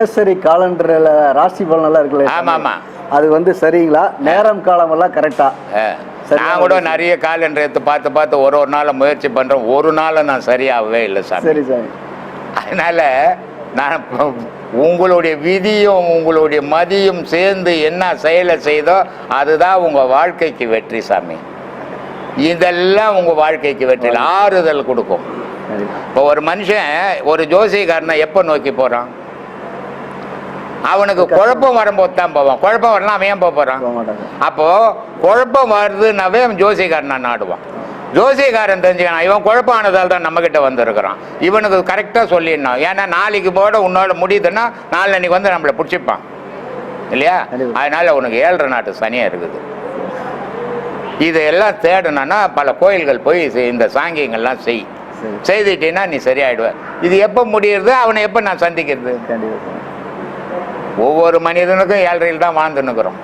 சரி காலண்டரில் ராசி பலனெல்லாம் இருக்குல்ல ஆமா, ஆமா. அது வந்து சரிங்களா? நேரம் காலம் எல்லாம் கரெக்டா ஆ. சரியா நான் கூட நிறைய காலண்டர் எடுத்து பார்த்து பார்த்து ஒரு ஒரு நாள் முயற்சி பண்றேன் ஒரு நாள் நான் சரியாகவே இல்லை சார் சரி. சாமி அதனால நான் உங்களுடைய விதியும் உங்களுடைய மதியும் சேர்ந்து என்ன செயலை செய்தோ அதுதான் உங்க வாழ்க்கைக்கு வெற்றி சாமி. இதெல்லாம் உங்க வாழ்க்கைக்கு வெற்றி ஆறுதல் கொடுக்கும். சரி. இப்போ ஒரு மனுஷன் ஒரு ஜோசியக்காரனை எப்போ நோக்கி போறான்? அவனுக்கு குழப்பம் வரும்போது தான் போவான். குழப்பம் வரலாம் அவன் ஏன் போக போறான் போக மாட்டாங்க அப்போ குழப்பம் வருதுன்னாவே அவன் ஜோசியக்காரனை நாடுவான். ஜோசியக்காரன் தெரிஞ்சுக்கணும். இவன் குழப்பானதால் தான் நம்மக்கிட்ட வந்திருக்கிறான். இவனுக்கு கரெக்டாக சொல்லிடணும். ஏன்னா நாளைக்கு போட உன்னோட முடியுதுன்னா நாளைக்கு வந்து நம்மளை பிடிச்சிப்பான். இல்லையா. அதனால உனக்கு ஏழரை நாட்டு சனியாக இருக்குது. இதெல்லாம் தேடணும்னா பல கோயில்கள் போய் இந்த சாங்கியங்கள்லாம் செய். செய்துட்டீங்கன்னா நீ சரியாயிடுவ. இது எப்போ முடியுறது? அவனை எப்போ நான் சந்திக்கிறது? ஒவ்வொரு மனிதனுக்கும் ஏழரையில் தான் வாழ்ந்துன்னுக்குறோம்.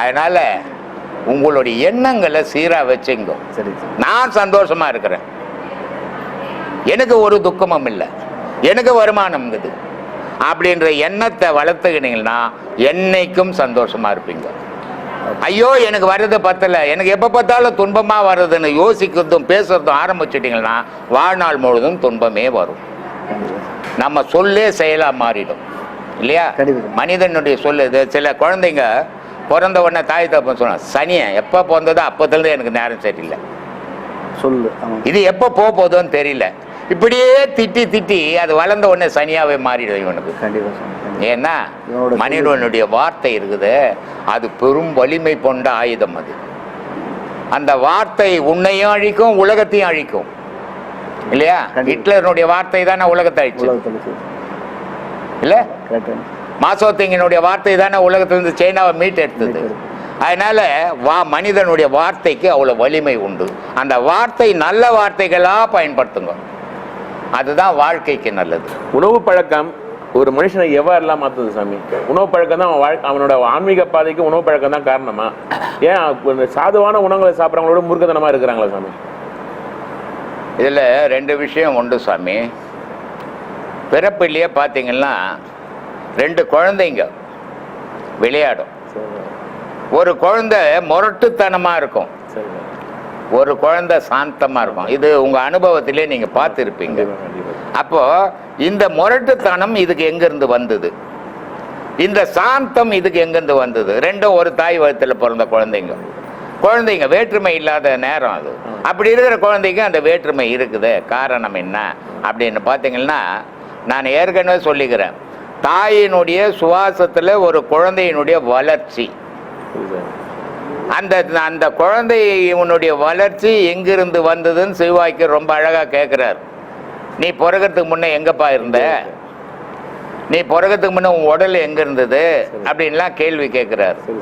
அதனால உங்களுடைய எண்ணங்களை சீரா வச்சுங்க. சரி நான் சந்தோஷமா இருக்கிறேன். எனக்கு ஒரு துக்கமும் இல்லை. எனக்கு வருமானம் இருக்குது. அப்படின்ற எண்ணத்தை வளர்த்துக்கினீங்கன்னா என்னைக்கும் சந்தோஷமா இருப்பீங்க. ஐயோ எனக்கு வர்றது பத்தல. எனக்கு எப்போ பார்த்தாலும் துன்பமா வர்றதுன்னு யோசிக்கிறதும் பேசுறதும் ஆரம்பிச்சிட்டிங்கன்னா வாழ்நாள் முழுதும் துன்பமே வரும். நம்ம சொல்லே செயலா மாறிடும். இல்லையா. மனிதனுடைய சொல்லு இது. சில குழந்தைங்க பிறந்த உடனே தாய் தப்பன்னு சொன்னான் சனியை எப்போ பிறந்ததோ அப்போதுலேருந்து எனக்கு நேரம் சரியில்லை. சொல்லு. இது எப்போ போக போகுதோன்னு தெரியல. இப்படியே திட்டி திட்டி அது வளர்ந்த உடனே சனியாவே மாறிடும் இவனுக்கு. ஏன்னா மனிதனுடைய வார்த்தை இருக்குது. அது பெரும் வலிமை கொண்ட ஆயுதம் அது. அந்த வார்த்தை உன்னையும் அழிக்கும் உலகத்தையும் அழிக்கும். இல்லையா. ஹிட்லருடைய வார்த்தை தானே உலகத்தை அழிச்சு இல்லை? மாசோத்திங்கனுடைய வார்த்தை தானே உலகத்திலிருந்து சைனாவை மீட் எடுத்தது மீட்டெடுத்தது. அதனால வா மனிதனுடைய வார்த்தைக்கு அவ்வளோ வலிமை உண்டு. அந்த வார்த்தை நல்ல வார்த்தைகளா பயன்படுத்துங்க. அதுதான் வாழ்க்கைக்கு நல்லது. உணவு பழக்கம் ஒரு மனுஷனை எவ்வாறெல்லாம் மாற்றுது சாமி? உணவு பழக்கம் தான் அவன் வாழ்க்கை அவனோட ஆன்மீக பாதைக்கு உணவு பழக்கம் தான் காரணமா? ஏன் சாதுவான உணவுகளை சாப்பிட்றவங்களோட முருகத்தனமா இருக்கிறாங்களா சாமி? இதில் ரெண்டு விஷயம் உண்டு சாமி. பிறப்பிலேயே பார்த்தீங்கன்னா ரெண்டு குழந்தைங்க விளையாடும். ஒரு குழந்தை முரட்டுத்தனமாக இருக்கும். ஒரு குழந்தை சாந்தமாக இருக்கும். இது உங்கள் அனுபவத்திலே நீங்கள் பார்த்துருப்பீங்க. அப்போது இந்த முரட்டுத்தனம் இதுக்கு எங்கேருந்து வந்தது? இந்த சாந்தம் இதுக்கு எங்கேருந்து வந்தது? ரெண்டும் ஒரு தாய் வயத்தில் பிறந்த குழந்தைங்க. குழந்தைங்க வேற்றுமை இல்லாத நேரம் அது. அப்படி இருக்கிற குழந்தைக்கு அந்த வேற்றுமை இருக்குது. காரணம் என்ன? அப்படின்னு பார்த்தீங்கன்னா நான் ஏற்கனவே சொல்லிக்கிறேன். தாயினுடைய சுவாசத்தில் ஒரு குழந்தையினுடைய வளர்ச்சி. அந்த அந்த குழந்தை இவனுடைய வளர்ச்சி எங்கிருந்து வந்ததுன்னு சிவாய்க்கு ரொம்ப அழகாக கேட்குறார் நீ பிறக்கிறதுக்கு முன்னே எங்கப்பா இருந்த? நீ பிறக்கிறதுக்கு முன்னே உன் உடல் எங்க இருந்தது அப்படின்லாம் கேள்வி கேட்குறார் சரி.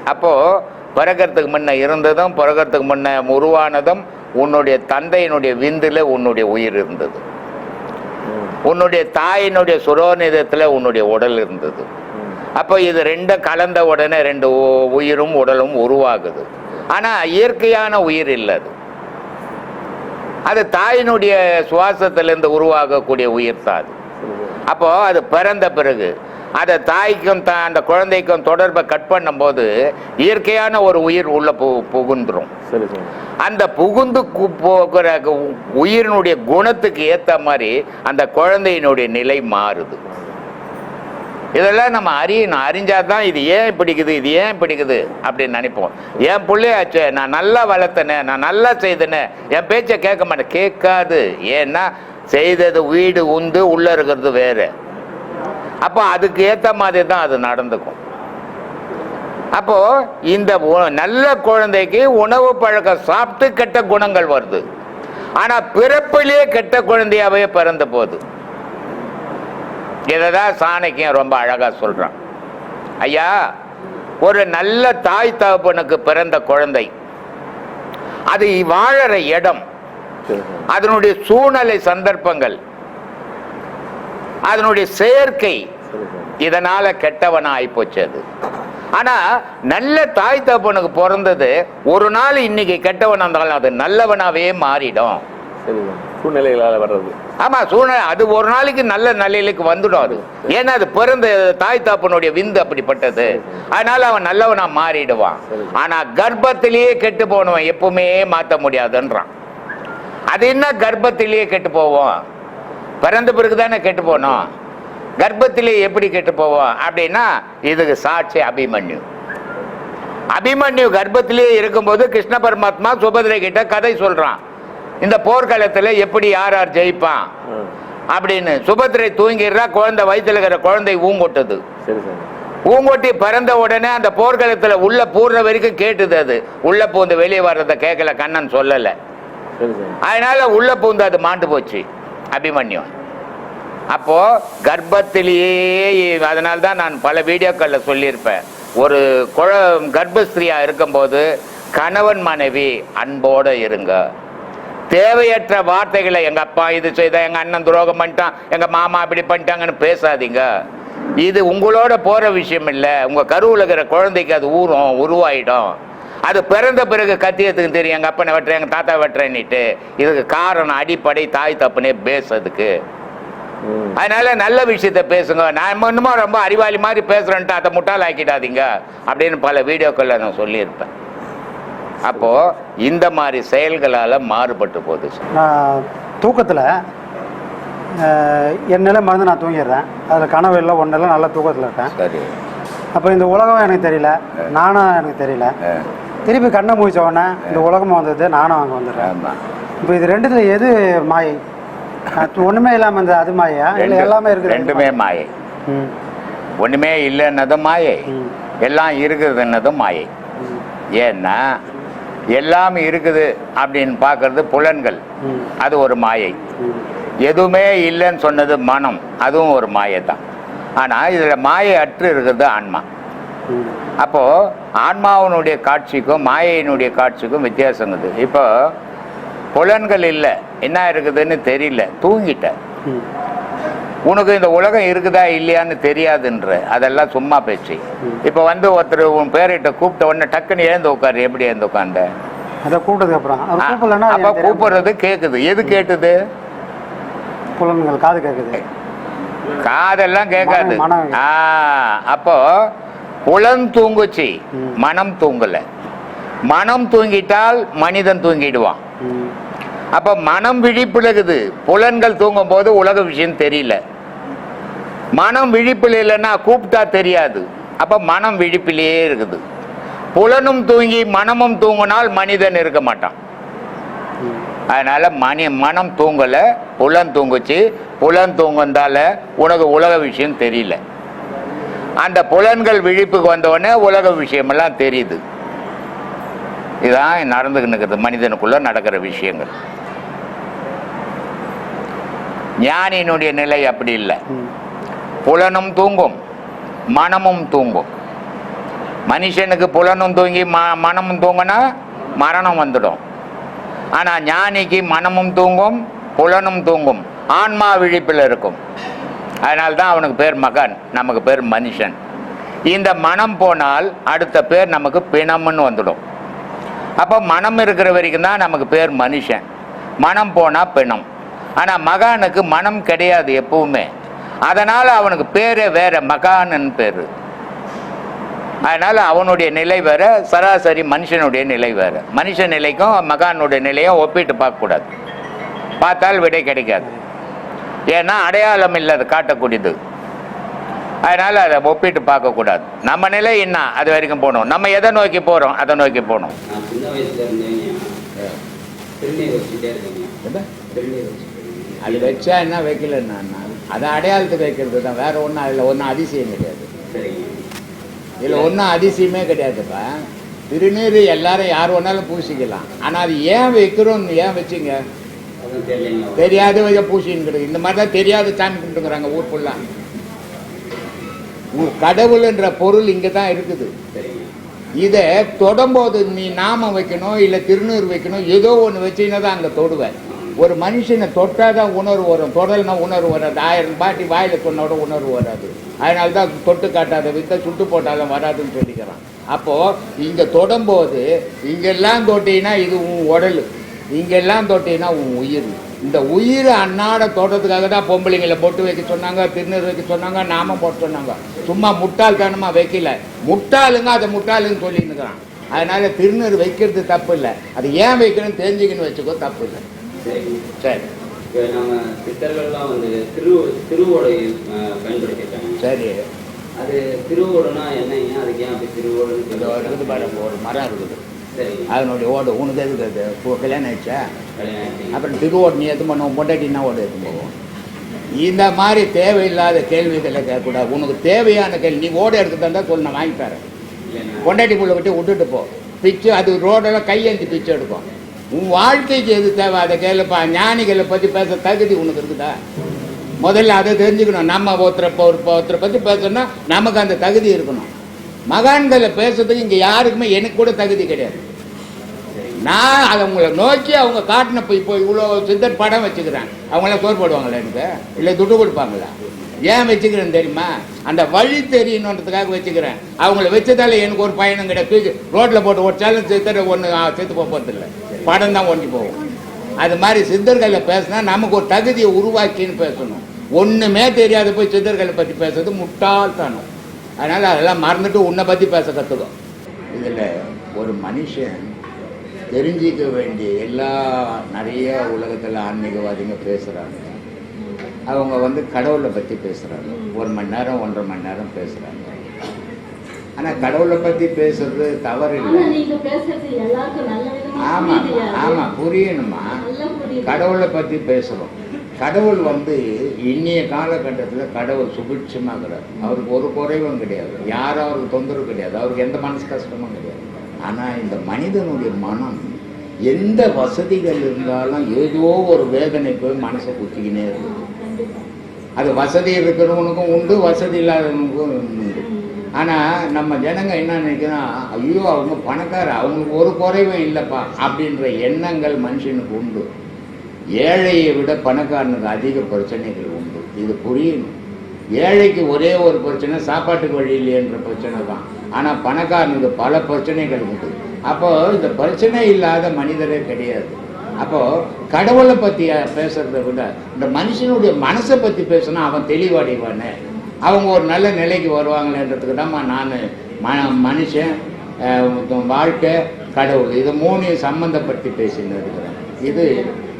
அப்போ பிறக்கிறதுக்கு முன்ன இருந்ததும் பிறக்கிறதுக்கு முன்ன உருவானதும் உன்னுடைய தந்தையினுடைய விந்தில் உன்னுடைய உயிர் இருந்தது. உன்னுடைய தாயினுடைய சுரோநிதத்தில் உன்னுடைய உடல் இருந்தது. அப்போ இது ரெண்டும் கலந்த உடனே ரெண்டு உயிரும் உடலும் உருவாகுது. ஆனால் இயற்கையான உயிர் இல்லை அது. அது தாயினுடைய சுவாசத்திலிருந்து உருவாகக்கூடிய உயிர் தான் அது. அப்போ அது பிறந்த பிறகு அதை தாய்க்கும் த அந்த குழந்தைக்கும் தொடர்பை கட் பண்ணும்போது இயற்கையான ஒரு உயிர் உள்ள பு சார் அந்த புகுந்து போகிற உயிரினுடைய குணத்துக்கு ஏற்ற மாதிரி அந்த குழந்தையினுடைய நிலை மாறுது. இதெல்லாம் நம்ம அறியணும். அறிஞ்சாதான் இது ஏன் பிடிக்குது இது ஏன் பிடிக்குது அப்படின்னு நினைப்போம். என் பிள்ளையாச்சே நான் நல்லா வளர்த்தனே நான் நல்லா செய்தனே என் பேச்சை கேட்க மாட்டேன். கேட்காது. ஏன்னா செய்தது வீடு உந்து உள்ள இருக்கிறது வேறு. அப்போ அதுக்கு ஏற்ற மாதிரி தான் அது நடந்துக்கும். அப்போ இந்த உ- நல்ல குழந்தைக்கு உணவு பழக்கம் சாப்பிட்டு கெட்ட குணங்கள் வருது. ஆனால் பிறப்பிலேயே கெட்ட குழந்தையாகவே பிறந்த போகுது. இதை தான் சாணக்கியம் ரொம்ப அழகாக சொல்கிறான் ஐயா ஒரு நல்ல தாய் தகப்பனுக்கு பிறந்த குழந்தை அது வாழற இடம் அதனுடைய சூழ்நிலை சந்தர்ப்பங்கள் அதனுடைய செயற்கை இதனால கெட்டவனா ஆயிப்போச்சு அது ஆனா நல்ல தாய் தகப்பனுக்கு பிறந்தது ஒரு நாள் இன்னைக்கு கெட்டவனா இருந்தாலும் அது நல்லவனாவே மாறிடும். சூழ்நிலைகளால் வர்றது. ஆமா சூழ்நிலை அது ஒரு நாளைக்கு நல்ல நிலையிலுக்கு வந்துடும் அது. ஏன்னா அது பிறந்த தாய் தாப்பனுடைய விந்து அப்படிப்பட்டது. அதனால அவன் நல்லவனா மாறிடுவான். சரி. ஆனா கர்ப்பத்திலேயே கெட்டு போனவன் எப்பவுமே மாத்த முடியாதுன்றான். அது என்ன கர்ப்பத்திலேயே கெட்டு போவோம்? பிறந்த பிறகு தானே கெட்டு போனோம்? கர்ப்பத்திலே எப்படி கெட்டு போவோம் அப்படின்னா இதுக்கு சாட்சி அபிமன்யு. அபிமன்யு கர்ப்பத்திலே இருக்கும்போது கிருஷ்ண பரமாத்மா சுபதிரை கிட்ட கதை சொல்றான். இந்த போர்க்களத்துல எப்படி யார் யார் ஜெயிப்பான்? அப்படின்னு. சுபத்திரை தூங்கிடுறா குழந்தை வயித்துல இருக்கிற குழந்தை ஊங்கொட்டுது. ஊங்கொட்டி பிறந்த உடனே அந்த போர்க்களத்துல உள்ள பூர்ற வரைக்கும் கேட்டுது அது. உள்ள பூந்து வெளியே வர்றதை கேட்கல கண்ணன் சொல்லல. அதனால உள்ள பூந்து அது மாண்டு போச்சு. அபிமன்யு. அப்போ கர்ப்பத்திலேயே அதனால்தான் நான் பல வீடியோக்களில் சொல்லியிருப்பேன். ஒரு குழ கர்ப்பஸ்திரியா இருக்கும்போது கணவன் மனைவி அன்போட இருங்க. தேவையற்ற வார்த்தைகளை எங்கள் அப்பா இது செய்த எங்கள் அண்ணன் துரோகம் பண்ணிட்டான் எங்கள் மாமா இப்படி பண்ணிட்டாங்கன்னு பேசாதீங்க. இது உங்களோட போகிற விஷயம் இல்லை. உங்கள் கருவில் இருக்கிற குழந்தைக்கு அது ஊறும் உருவாயிடும். அது பிறந்த பிறகு கத்தியத்துக்கு தெரியும். எங்கள் அப்பனை வெட்டுறேன் எங்கள் தாத்தா வெட்டுறேன்னுட்டு. இதுக்கு காரணம் அடிப்படை தாய் தப்புனே பேசுறதுக்கு. அதனால நல்ல விஷயத்த பேசுங்க. நான் இன்னுமா ரொம்ப அறிவாளி மாதிரி பேசுறேன்ட்டு அதை முட்டாள் ஆக்கிடாதீங்க அப்படின்னு பல வீடியோக்களில் நான் சொல்லியிருப்பேன். அப்போ இந்த மாதிரி செயல்களால மாறுபட்டு போகுது. நான் தூக்கத்தில் என் நிலை மறந்து நான் தூங்கிடுறேன். அதில் கனவு இல்லை ஒன்றும் இல்லை நல்லா தூக்கத்தில் இருக்கேன். சரி. அப்போ இந்த உலகம் எனக்கு தெரியல நானும் எனக்கு தெரியல. திருப்பி கண்ணை முடிச்ச உடனே இந்த உலகம் வந்தது நானும் அங்கே வந்துடுறேன். இப்போ இது ரெண்டுத்துல எது மாயை ஒண்ணுமே இல்லாம இந்த அது மாயா? இல்லை எல்லாமே இருக்குது. ரெண்டுமே மாயை. ஒண்ணுமே இல்லைன்னதும் மாயை. எல்லாம் இருக்குதுன்னதும் மாயை. ஏன்னா எல்லாம் இருக்குது அப்படின்னு பார்க்கறது புலன்கள். அது ஒரு மாயை. எதுவுமே இல்லைன்னு சொன்னது மனம். அதுவும் ஒரு மாயை தான். ஆனால் இதில் மாயை அற்று இருக்கிறது ஆன்மா. அப்போ ஆன்மாவினுடைய காட்சிக்கும் மாயையினுடைய காட்சிக்கும் வித்தியாசம் இருக்குது இப்போ புலன்கள் இல்லை. என்ன இருக்குதுன்னு தெரியல. தூங்கிட்ட. உனக்கு இந்த உலகம் இருக்குதா இல்லையான்னு தெரியாதுன்ற. அதெல்லாம் சும்மா பேச்சு. இப்போ வந்து ஒருத்தர் உன் பேரிட்ட கூப்பிட்ட உடனே டக்குன்னு எழுந்து உட்காரு. எப்படி எழுந்து உட்காந்த அதை கூப்பிட்டதுக்கு அப்புறம். அவர் கூப்பிடலன்னா அப்போ கூப்பிடுறது கேட்குது எது கேட்டுது? புலன்கள் காது கேட்குது காதெல்லாம் கேட்காது. ஆ அப்போ புலன் தூங்குச்சு. மனம் தூங்கல. மனம் தூங்கிட்டால் மனிதன் தூங்கிடுவான். அப்ப மனம் விழிப்புலகுது இருக்குது புலன்கள் தூங்கும் போது உலக விஷயம் தெரியல. மனம் விழிப்பில் இல்லைன்னா கூப்பிட்டா தெரியாது. அப்ப மனம் விழிப்பிலேயே இருக்குது. புலனும் தூங்கி மனமும் தூங்கினால் மனிதன் இருக்க மாட்டான். அதனால் அதனால மணி மனம் தூங்கல புலன் தூங்குச்சு. புலன் தூங்குந்தால உனக்கு உலக விஷயம் தெரியல. அந்த புலன்கள் விழிப்புக்கு வந்தவொடனே உலக விஷயமெல்லாம் தெரியுது. இதான் நடந்துக்கின்னு இருக்குது மனிதனுக்குள்ள நடக்கிற விஷயங்கள். ஞானியினுடைய நிலை அப்படி இல்லை. புலனும் தூங்கும் மனமும் தூங்கும். மனுஷனுக்கு புலனும் தூங்கி ம மனமும் தூங்கினா மரணம் வந்துடும். ஆனால் ஞானிக்கு மனமும் தூங்கும் புலனும் தூங்கும். ஆன்மா விழிப்பில் இருக்கும். அதனால தான் அவனுக்கு பேர் மகன் நமக்கு பேர் மனுஷன். இந்த மனம் போனால் அடுத்த பேர் நமக்கு பிணம்னு வந்துடும். அப்போ மனம் இருக்கிற வரைக்கும் தான் நமக்கு பேர் மனுஷன். மனம் போனால் பிணம். ஆனால் மகானுக்கு மனம் கிடையாது எப்பவுமே. அதனால் அவனுக்கு பேரே வேற மகானன் பேர். அதனால் அவனுடைய நிலை வேற சராசரி மனுஷனுடைய நிலை வேற. மனுஷ நிலைக்கும் மகானுடைய நிலையும் ஒப்பிட்டு பார்க்கக்கூடாது. பார்த்தால் விடை கிடைக்காது. ஏன்னா அடையாளம் இல்லை அது காட்டக்கூடியது. அதனால் அதை ஒப்பிட்டு பார்க்கக்கூடாது. நம்ம நிலை என்ன? அது வரைக்கும் போகணும் நம்ம எதை நோக்கி போகிறோம் அதை நோக்கி போகணும் அது வச்சா என்ன வைக்கல நான் அதை அடையாளத்துக்கு வைக்கிறது தான். வேற ஒன்றும் அதில் ஒன்றும் அதிசயம் கிடையாது. இதில் ஒன்றும் அதிசயமே கிடையாதுப்பா. திருநீர் எல்லாரும் யார் வேணாலும் பூசிக்கலாம். ஆனால் அது ஏன் வைக்கிறோம்னு ஏன் வச்சிங்க? தெரியாத பூசின்னு இந்த மாதிரி தான் தெரியாத சாமி கும்பிட்டுங்கிறாங்க ஊர் ஃபுல்லாக கடவுள்ன்ற பொருள் இங்கே தான் இருக்குது. இதை தொடும்போது நீ நாமம் வைக்கணும் இல்லை திருநீர் வைக்கணும் ஏதோ ஒன்று வச்சிங்கன்னா தான் அங்கே தொடுவேன் ஒரு மனுஷனை தொட்டால் தான் உணர்வு வரும். தொடல்னா உணர்வு வராது. ஆயிரம் பாட்டி வாயில் சொன்னோட உணர்வு வராது. அதனால தான் தொட்டு காட்டாத வித்த சுட்டு போட்டாலும் வராதுன்னு சொல்லிக்கிறான். அப்போது இங்கே தொடும்போது இங்கெல்லாம் தொட்டினா இது உன் உடல். இங்கெல்லாம் தொட்டினா உன் உயிர். இந்த உயிர் அன்னாட தோட்டத்துக்காக தான் பொம்பளைங்களை பொட்டு வைக்க சொன்னாங்க திருநீர் வைக்க சொன்னாங்க நாமம் போட்டு சொன்னாங்க. சும்மா முட்டாள்தனமாக வைக்கல. முட்டாளுங்க அதை முட்டாளுன்னு சொல்லின்னுக்கிறான் அதனால் திருநீர் வைக்கிறது தப்பு இல்லை. அது ஏன் வைக்கணும்னு தெரிஞ்சுக்கணும் வச்சுக்கோ தப்பு இல்லை. சரி. நம்ம சித்தர்கள்லாம் வந்து திரு திருவோடை அஹ், பயன்படுத்தியிருக்காங்க. சரி. அது திருவோடுனா என்னங்க அதுக்கு ஏன் அப்படி திருவோடுன்னு இதோ இருக்குது பாருங்க ஒரு மரம் இருக்குது. சரிங்க அதனுடைய ஓடு உனக்கு எதுக்கு அது இப்போ கல்யாணம் ஆயிடுச்சா. அப்புறம் திருவோடு நீ எது பண்ணுவோம் பொண்டாட்டினா ஓடு எடுத்து போவோம் இந்த மாதிரி தேவையில்லாத கேள்விகளை கேட்கக்கூடாது. உனக்கு தேவையான கேள்வி நீ ஓடு எடுத்து தந்தா சொல்லு நான் வாங்கி தரேன் பொண்டாட்டி புள்ள விட்டு விட்டுட்டு போ. பிச்சு அது ரோடெல்லாம் கையேந்தி பிச்சு எடுக்கும். உன் வாழ்க்கைக்கு எது தேவை அதை கேளுப்பா. ஞானிகளை பற்றி பேச தகுதி உனக்கு இருக்குதா? முதல்ல அதை தெரிஞ்சுக்கணும். நம்ம ஒருத்தரை இப்போ ஒரு ஒருத்தரை பற்றி பேசணும்னா நமக்கு அந்த தகுதி இருக்கணும். மகான்களை பேசுறதுக்கு இங்கே யாருக்குமே எனக்கு கூட தகுதி கிடையாது. நான் அதை உங்களை நோக்கி அவங்க காட்டின இப்போ இப்போ இவ்வளோ சித்தர் படம் வச்சுக்கிறேன். அவங்களாம் சோறு போடுவாங்களா எனக்கு? இல்லை துட்டு கொடுப்பாங்களா? ஏன் வச்சுக்கிறேன் தெரியுமா? அந்த வழி தெரியணுன்றதுக்காக வச்சுக்கிறேன். அவங்கள வச்சதால எனக்கு ஒரு பயணம் கிடையாது. ரோட்டில் போட்டு ஓடிச்சாலும் சித்தர் ஒன்று செத்து போகிறதில்ல படம் தான் ஒண்டி போகும் அது மாதிரி சித்தர்களை பேசினா நமக்கு ஒரு தகுதியை உருவாக்கின்னு பேசணும். ஒன்றுமே தெரியாத போய் சித்தர்களை பற்றி பேசுறது முட்டாள்தனம். அதனால் அதெல்லாம் மறந்துட்டு உன்னை பற்றி பேச கற்றுக்கும் இதில் ஒரு மனுஷன் தெரிஞ்சிக்க வேண்டிய எல்லா நிறைய உலகத்தில் ஆன்மீகவாதிங்க பேசுகிறாங்க அவங்க வந்து கடவுளை பற்றி பேசுகிறாங்க ஒரு மணி நேரம் ஒன்றரை மணி நேரம் பேசுகிறாங்க ஆனால் கடவுளை பற்றி பேசுறது தவறு இல்லை ஆமாம் ஆமாம் புரியணுமா கடவுளை பற்றி பேசுகிறோம் கடவுள் வந்து இன்னைய காலகட்டத்தில் கடவுள் சுபிட்சமாகிறார். அவருக்கு ஒரு குறைவும் கிடையாது. யாரும் அவருக்கு தொந்தரவு கிடையாது. அவருக்கு எந்த மனசு கஷ்டமும் கிடையாது. ஆனால் இந்த மனிதனுடைய மனம் எந்த வசதிகள் இருந்தாலும் ஏதோ ஒரு வேதனை போய் மனசை குத்திக்கினே இருக்குது அது வசதி இருக்கிறவனுக்கும் உண்டு வசதி இல்லாதவனுக்கும் உண்டு. ஆனால் நம்ம ஜனங்க என்ன நினைக்கிறோம் ஐயோ அவங்க பணக்கார அவங்களுக்கு ஒரு குறைவும் இல்லைப்பா அப்படின்ற எண்ணங்கள் மனுஷனுக்கு உண்டு. ஏழையை விட பணக்காரனுக்கு அதிக பிரச்சனைகள் உண்டு. இது புரியணும். ஏழைக்கு ஒரே ஒரு பிரச்சனை சாப்பாட்டுக்கு வழி இல்லையன்ற பிரச்சனை தான். ஆனால் பணக்காரனுக்கு பல பிரச்சனைகள் உண்டு. அப்போது இந்த பிரச்சனை இல்லாத மனிதரே கிடையாது. அப்போது கடவுளை பற்றி பேசுகிறத விட இந்த மனுஷனுடைய மனசை பற்றி பேசினா அவன் தெளிவடைவானே. அவங்க ஒரு நல்ல நிலைக்கு வருவாங்களேன்றதுக்கு தான் நான் ம மனுஷன் வாழ்க்கை கடவுள். இது மூணையும் சம்மந்தப்படுத்தி பேசின்னு இருக்கிறேன் இது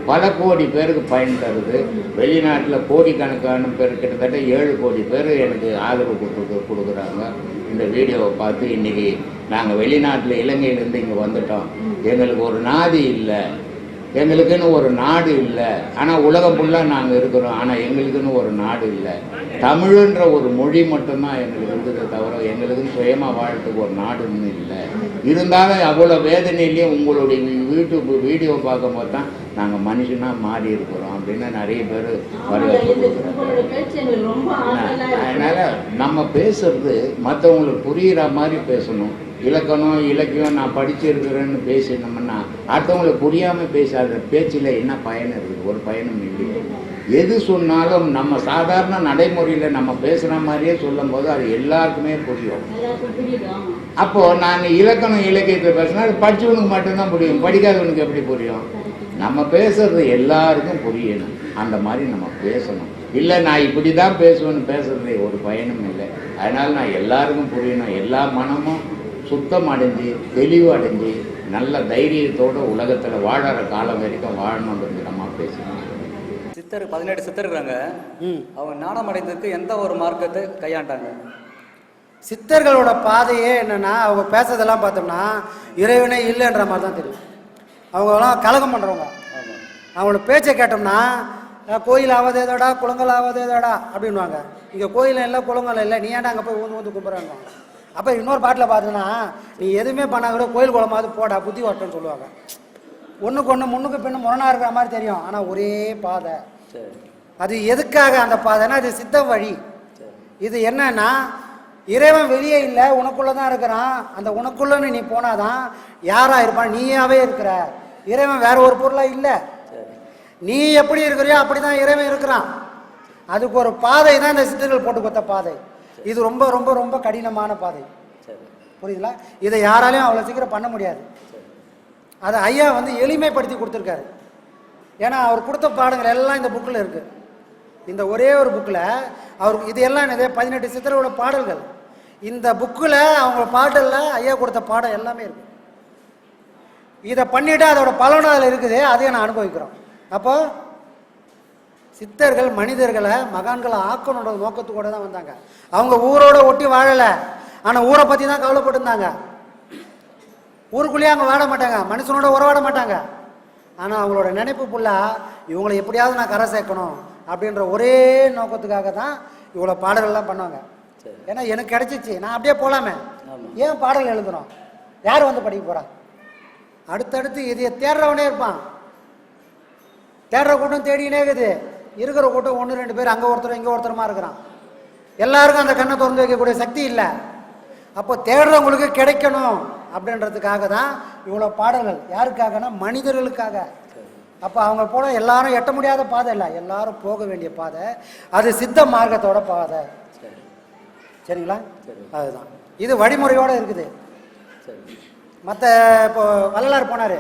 பல கோடி பேருக்கு பயன் தருது. வெளிநாட்டில் கோடிக்கணக்கான பேர் கிட்டத்தட்ட ஏழு கோடி பேர் எனக்கு ஆதரவு கொடுத்து கொடுக்குறாங்க. இந்த வீடியோவை பார்த்து இன்றைக்கி நாங்கள் வெளிநாட்டில் இலங்கையிலேருந்து இங்கே வந்துட்டோம். எங்களுக்கு ஒரு நாதி இல்லை. எங்களுக்குன்னு ஒரு நாடு இல்லை. ஆனால் உலகம் ஃபுல்லாக நாங்கள் இருக்கிறோம். ஆனால் எங்களுக்குன்னு ஒரு நாடு இல்லை. தமிழுன்ற ஒரு மொழி மட்டும்தான் எங்களுக்கு இருந்ததே தவிர எங்களுக்குன்னு சுயமாக வாழறதுக்கு ஒரு நாடுன்னு இல்லை. இருந்தாலும் அவ்வளோ வேதனையிலையும் உங்களுடைய யூடியூப் வீடியோ பார்க்கும்போது தான் நாங்கள் மனுஷனாக மாறி இருக்கிறோம் அப்படின்னு நிறைய பேர். அதனால நம்ம பேசுறது மற்றவங்களுக்கு புரியுற மாதிரி பேசணும். இலக்கணம் இலக்கியம் நான் படிச்சிருக்கிறேன்னு பேசினோம்னா அடுத்தவங்களை புரியாமல் பேசாத பேச்சில் என்ன பயன் இருக்குது? ஒரு பயனும் இல்லையே. எது சொன்னாலும் நம்ம சாதாரண நடைமுறையில் நம்ம பேசுகிற மாதிரியே சொல்லும்போது அது எல்லாருக்குமே புரியும். அப்போது நான் இலக்கணம் இலக்கியத்தை பேசினா அது படிச்சவனுக்கு மட்டும்தான் புரியும். படிக்காதவனுக்கு எப்படி புரியும்? நம்ம பேசுறது எல்லாருக்கும் புரியணும். அந்த மாதிரி நம்ம பேசணும். இல்லை நான் இப்படி தான் பேசுவேன்னு பேசுறது ஒரு பயனும் இல்லை. அதனால் நான் எல்லாருக்கும் புரியணும். எல்லா மனமும் சுத்தம் அடைஞ்சு தெளிவு அடைஞ்சு நல்ல தைரியத்தோட உலகத்தில் வாழற காலம் வரைக்கும் வாழணுன்றது நம்ம பேசணும் சித்தர் பதினெட்டு சித்தர் இருக்காங்க அவங்க ஞானம் அடைந்ததுக்கு எந்த ஒரு மார்க்கத்தை கையாண்டாங்க? சித்தர்களோட பாதையே என்னன்னா அவங்க பேசுறதெல்லாம் பார்த்தோம்னா இறைவனே இல்லைன்ற மாதிரி தான் தெரியும். அவங்கெல்லாம் கலகம் பண்ணுறவங்க அவங்களோட பேச்சை கேட்டோம்னா கோயில் ஆவதேதோடா குளங்கள் ஆவதேதோடா அப்படின்வாங்க இங்கே கோயில் இல்லை குளங்கள் இல்லை. நீ ஏன்டா அங்கே போய் ஊந்து ஊந்து கும்பிட்றாங்க அப்போ இன்னொரு பாட்டில் பார்த்தீங்கன்னா நீ எதுவுமே பண்ணா கூட கோயில் குளமாவது போடா புத்தி ஓட்டம்னு சொல்லுவாங்க. ஒன்றுக்கு ஒன்று முன்னுக்கு பின்னு முரணா இருக்கிற மாதிரி தெரியும். ஆனால் ஒரே பாதை. சரி அது எதுக்காக அந்த பாதைன்னா அது சித்த வழி. இது என்னன்னா இறைவன் வெளியே இல்லை உனக்குள்ளே தான் இருக்கிறான். அந்த உனக்குள்ளன்னு நீ போனாதான் யாரா இருப்பான்? நீயாவே இருக்கிற. இறைவன் வேற ஒரு பொருளா இல்லை. நீ எப்படி இருக்கிறியோ அப்படிதான் இறைவன் இருக்கிறான். அதுக்கு ஒரு பாதை தான் இந்த சித்தர்கள் போட்டு கொடுத்த பாதை. இது ரொம்ப ரொம்ப ரொம்ப கடினமான பாதை. சரி. புரியுதுங்களா இதை யாராலையும் அவ்வளோ சீக்கிரம் பண்ண முடியாது. அதை ஐயா வந்து எளிமைப்படுத்தி கொடுத்துருக்காரு. ஏன்னா அவர் கொடுத்த பாடங்கள் எல்லாம் இந்த புக்கில் இருக்குது இந்த ஒரே ஒரு புக்கில் அவர் இது எல்லாம் என்னது? பதினெட்டு சித்தரோட பாடல்கள். இந்த புக்கில் அவங்க பாடலில் ஐயா கொடுத்த பாடம் எல்லாமே இருக்கு. இதை பண்ணிட்டு அதோட பலனும் அதில் இருக்குது. அதையும் நான் அனுபவிக்கிறோம். அப்போ சித்தர்கள் மனிதர்களை மகான்களை ஆக்கணுன்ற நோக்கத்துக்கூட தான் வந்தாங்க. அவங்க ஊரோட ஒட்டி வாழலை. ஆனால் ஊரை பற்றி தான் கவலைப்பட்டிருந்தாங்க ஊருக்குள்ளேயே அவங்க வாழ மாட்டாங்க. மனுஷனோட உறவாட மாட்டாங்க. ஆனால் அவங்களோட நினைப்பு ஃபுல்லாக இவங்களை எப்படியாவது நான் கரை சேர்க்கணும் அப்படின்ற ஒரே நோக்கத்துக்காக தான் இவ்வளோ பாடல்கள்லாம் பண்ணுவாங்க சரி. ஏன்னா எனக்கு கிடைச்சிச்சு. நான் அப்படியே போகலாமே. ஏன் பாடல் எழுதுறோம்? யார் வந்து படிக்க போறா? அடுத்தடுத்து இதைய தேடுறவனே இருப்பான். தேடுற கூட்டம் தேடினே இருக்குது. இருக்கிற கூட்டம் ஒன்று ரெண்டு பேர் அங்கே ஒருத்தர் இங்கே ஒருத்தருமா இருக்கிறான். எல்லாருக்கும் அந்த கண்ணை திறந்து வைக்கக்கூடிய சக்தி இல்லை. அப்போ தேடுறவங்களுக்கு கிடைக்கணும் அப்படின்றதுக்காக தான் இவ்வளோ பாடல்கள். யாருக்காகனா? மனிதர்களுக்காக. அப்போ அவங்க போல எல்லாரும் எட்ட முடியாத பாதை இல்லை. எல்லாரும் போக வேண்டிய பாதை. அது சித்த மார்க்கத்தோட பாதை. சரி சரிங்களா? சரி. அதுதான். இது வழிமுறையோடு இருக்குது. சரி மற்ற இப்போ வள்ளலார் போனார்.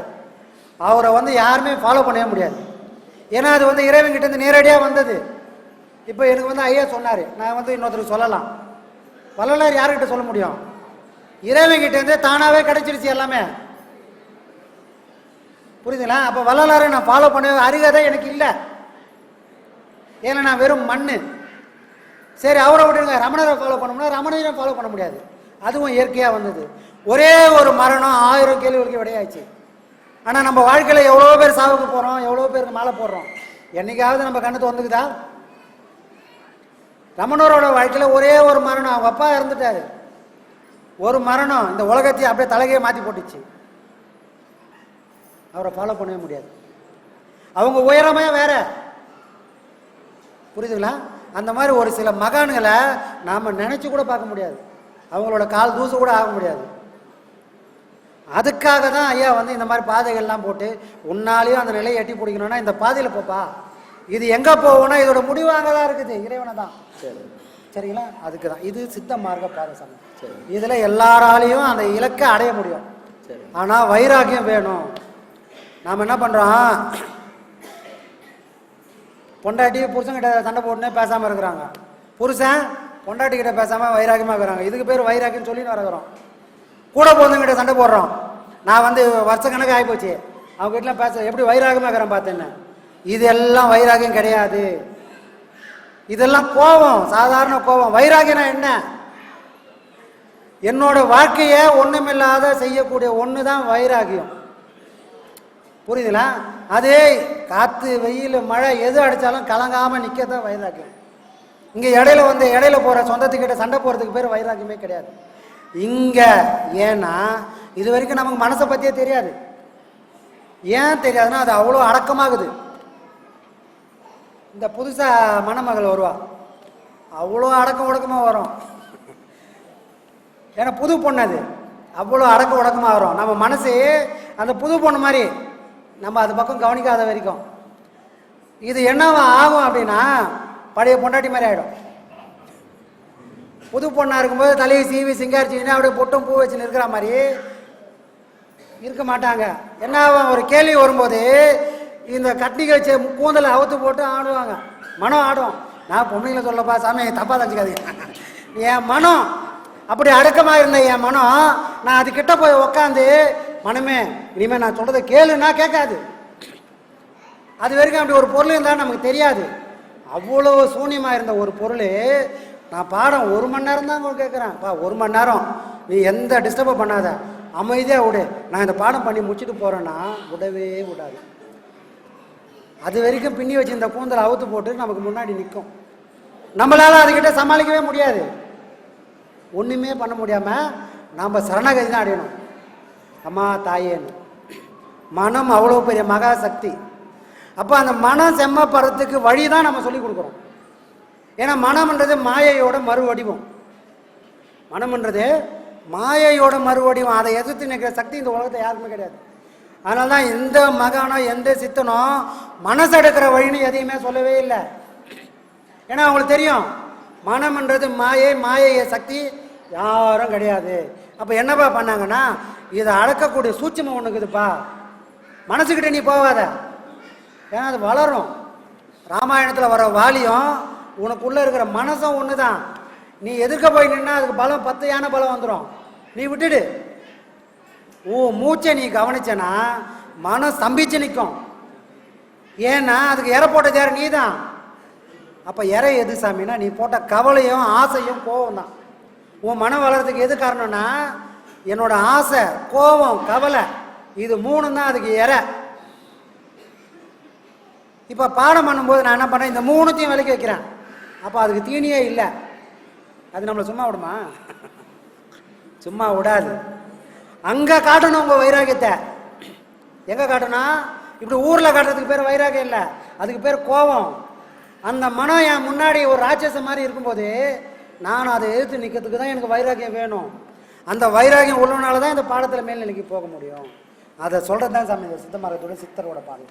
அவரை வந்து யாருமே ஃபாலோ பண்ணவே முடியாது. ஏன்னா அது வந்து இறைவன்கிட்ட இருந்து நேரடியாக வந்தது. இப்போ எனக்கு வந்து ஐயா சொன்னார். நான் வந்து இன்னொருத்தருக்கு சொல்லலாம். வள்ளலார் யார்கிட்ட சொல்ல முடியும்? இறைவன் இருந்தே தானாகவே கிடைச்சிருச்சு எல்லாமே. புரியுதுங்களா? அப்போ வள்ளலாரை நான் ஃபாலோ பண்ண அருகதை எனக்கு இல்லை. ஏன்னா நான் வெறும் மண்ணு. சரி அவரை விட்டுருங்க. ரமணரை ஃபாலோ பண்ணோம்னா ரமணரையும் ஃபாலோ பண்ண முடியாது. அதுவும் இயற்கையாக வந்தது. ஒரே ஒரு மரணம் ஆயிரம் கேள்விகளுக்கு விடையாச்சு ஆனால் நம்ம வாழ்க்கையில் எவ்வளோ பேர் சாவுக்கு போகிறோம் எவ்வளோ பேருக்கு மாலை போடுறோம்? என்றைக்காவது நம்ம கண்ணு வந்துக்குதா ரமணரோட வாழ்க்கையில் ஒரே ஒரு மரணம். அவங்க அப்பா இறந்துட்டாரு. ஒரு மரணம். இந்த உலகத்தையும் அப்படியே தலைகையே மாற்றி போட்டுச்சு. அவரை ஃபாலோ பண்ணவே முடியாது. அவங்க உயரமே வேற. புரியுதுங்களா? அந்த மாதிரி ஒரு சில மகான்களை நாம் நினச்சி கூட பார்க்க முடியாது. அவங்களோட கால் தூசு கூட ஆக முடியாது. அதுக்காக தான் ஐயா வந்து இந்த மாதிரி பாதைகள்லாம் போட்டு உன்னாலையும் அந்த நிலையை எட்டி பிடிக்கணும்னா இந்த பாதையில் போப்பா. இது எங்கே போகும்னா இதோட முடிவு அங்கே தான் இருக்குது இறைவனை தான் சரி. சரிங்களா? அதுக்கு தான் இது சித்த மார்க்க பாதை சமயம் சரி. இதில் எல்லாராலையும் அந்த இலக்கை அடைய முடியும். சரி. ஆனால் வைராக்கியம் வேணும். நாம் என்ன பண்ணுறோம் பொண்டாட்டி புருஷன்கிட்ட சண்டை போட்டுனே பேசாமல் இருக்கிறாங்க. புருஷன் பொண்டாட்டி கிட்ட பேசாமல் வைராக்கியமாக இருக்கிறாங்க. இதுக்கு பேர் வைராக்கியம் சொல்லின்னு வரகிறோம் கூட பிறந்தவங்கிட்ட சண்டை போடுறோம். நான் வந்து வருஷக்கணக்கு ஆகிப்போச்சு. அவங்க வீட்டில் பேச எப்படி வைராகமாக இருக்கிறேன் பார்த்தேன்னு இது எல்லாம் வைராகியம் கிடையாது. இதெல்லாம் கோபம் சாதாரண கோபம். வைராகியம்னா என்ன? என்னோட வாழ்க்கையை ஒன்றுமில்லாத செய்யக்கூடிய ஒன்று தான் வைராகியம். புரியுதுங்களா? அதே காற்று வெயில் மழை எது அடித்தாலும் கலங்காமல் நிற்க தான் வைராகியம். இங்கே இடையில வந்து இடையில போகிற சொந்தத்துக்கிட்ட சண்டை போகிறதுக்கு பேர் வைராகியமே கிடையாது. இங்கே ஏன்னா இது வரைக்கும் நமக்கு மனசை பற்றியே தெரியாது. ஏன் தெரியாதுன்னா அது அவ்வளோ அடக்கமாகுது. இந்த புதுசாக மணமகள் வருவா. அவ்வளோ அடக்கம் உடக்கமாக வரும். ஏன்னா புது பொண்ணு அது. அவ்வளோ அடக்க உடக்கமாக வரும். நம்ம மனசு அந்த புது பொண்ணு மாதிரி நம்ம அது பக்கம் கவனிக்காத வரைக்கும். இது என்னவா ஆகும் அப்படின்னா பழைய பொண்டாட்டி மாதிரி ஆகிடும் புது பொண்ணாக இருக்கும்போது தலையை சீவி சிங்காரிச்சிங்கன்னா அப்படியே பொட்டும் பூ வச்சுன்னு இருக்கிற மாதிரி இருக்க மாட்டாங்க. என்ன ஒரு கேள்வி வரும்போது இந்த கட்டிங்க வச்ச கூந்தலை அவுத்து போட்டு ஆடுவாங்க. மனம் ஆடும். நான் பொண்ணுங்களை சொல்லப்பா சாமி தப்பாக தச்சுக்காதீங்க என் மனம் அப்படி அடக்கமாக இருந்த என் மனம் நான் அது போய் உக்காந்து மனமே இனிமேல் நான் சொல்கிறத கேளுன்னா கேட்காது. அது வரைக்கும் அப்படி ஒரு பொருள் இருந்தால் நமக்கு தெரியாது. அவ்வளோ சூன்யமாக இருந்த ஒரு பொருள் நான் பாடம் ஒரு மணி நேரம் தான் உங்களுக்கு கேட்குறேன் பா ஒரு மணி நேரம். நீ எந்த டிஸ்டர்பும் பண்ணாத. அமைதியாக விடு. நான் இந்த பாடம் பண்ணி முடிச்சுட்டு போகிறேன்னா விடவே விடாது. அது வரைக்கும் பின்னி வச்சு இந்த கூந்தலை அவுத்து போட்டு நமக்கு முன்னாடி நிற்கும் நம்மளால் அதுக்கிட்ட சமாளிக்கவே முடியாது. ஒன்றுமே பண்ண முடியாமல் நாம் சரணகதி தான் அடையணும். அம்மா தாயேன்னு. மனம் அவ்வளோ பெரிய மகா சக்தி. அப்போ அந்த மனம் செம்மப்படுறதுக்கு வழி தான் நம்ம சொல்லி கொடுக்குறோம். ஏன்னா மனம்ன்றது மாயையோட மறு வடிவம் மனம்ன்றது மாயையோட மறுவடிவம். அதை எதிர்த்து நிற்கிற சக்தி இந்த உலகத்தை யாருக்குமே கிடையாது. அதனால தான் எந்த மகானோ எந்த சித்தனோ மனசு எடுக்கிற வழின்னு எதையுமே சொல்லவே இல்லை. ஏன்னா அவங்களுக்கு தெரியும் மனம்ன்றது மாயை மாயைய சக்தி யாரும் கிடையாது. அப்போ என்னப்பா பண்ணாங்கன்னா இதை அளக்கக்கூடிய சூட்சமம் ஒன்று இருக்குதுப்பா. மனசுக்கிட்ட நீ போகாத ஏன்னா அது வளரும். ராமாயணத்தில் வர வாலியும் உனக்குள்ளே இருக்கிற மனசும் ஒன்று தான் நீ எதிர்க்க போய் நின்னா அதுக்கு பலம் பத்து யானை பலம் வந்துடும் நீ விட்டுடு. உன் மூச்சை நீ கவனிச்சனா மனம் ஸ்தம்பிச்சு நிற்கும் ஏன்னா அதுக்கு இற போட்ட யார்? நீ தான் அப்போ இற எது சாமின்னா நீ போட்ட கவலையும் ஆசையும் கோவம் தான் உன் மனம் வளர்றதுக்கு எது காரணம்னா என்னோட ஆசை கோபம் கவலை இது மூணு தான் அதுக்கு இற இப்போ பாடம் பண்ணும்போது நான் என்ன பண்ணேன்? இந்த மூணுத்தையும் விலைக்கு வைக்கிறேன். அப்போ அதுக்கு தீனியே இல்லை. அது நம்மளை சும்மா விடுமா? சும்மா விடாது. அங்கே காட்டணும் உங்கள் வைராகியத்தை எங்கே காட்டணும் இப்படி ஊரில் காட்டுறதுக்கு பேர் வைராகியம் இல்லை. அதுக்கு பேர் கோபம். அந்த மனம் என் முன்னாடி ஒரு ராட்சசம் மாதிரி இருக்கும்போது நான் அதை எதிர்த்து நிற்கிறதுக்கு தான் எனக்கு வைராகியம் வேணும். அந்த வைராகியம் உள்ளனால தான் இந்த பாடத்தில் மேல்நிலைக்கு போக முடியும். அதை சொல்கிறது தான் சாமி இந்த சித்த மரத்தோட சித்தரோட பாடல்.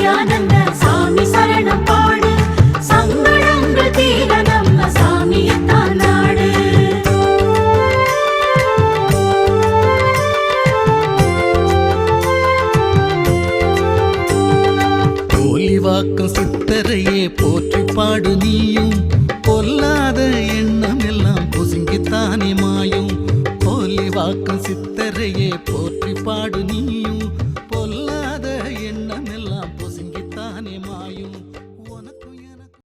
போற்றி பாடு நீயும்.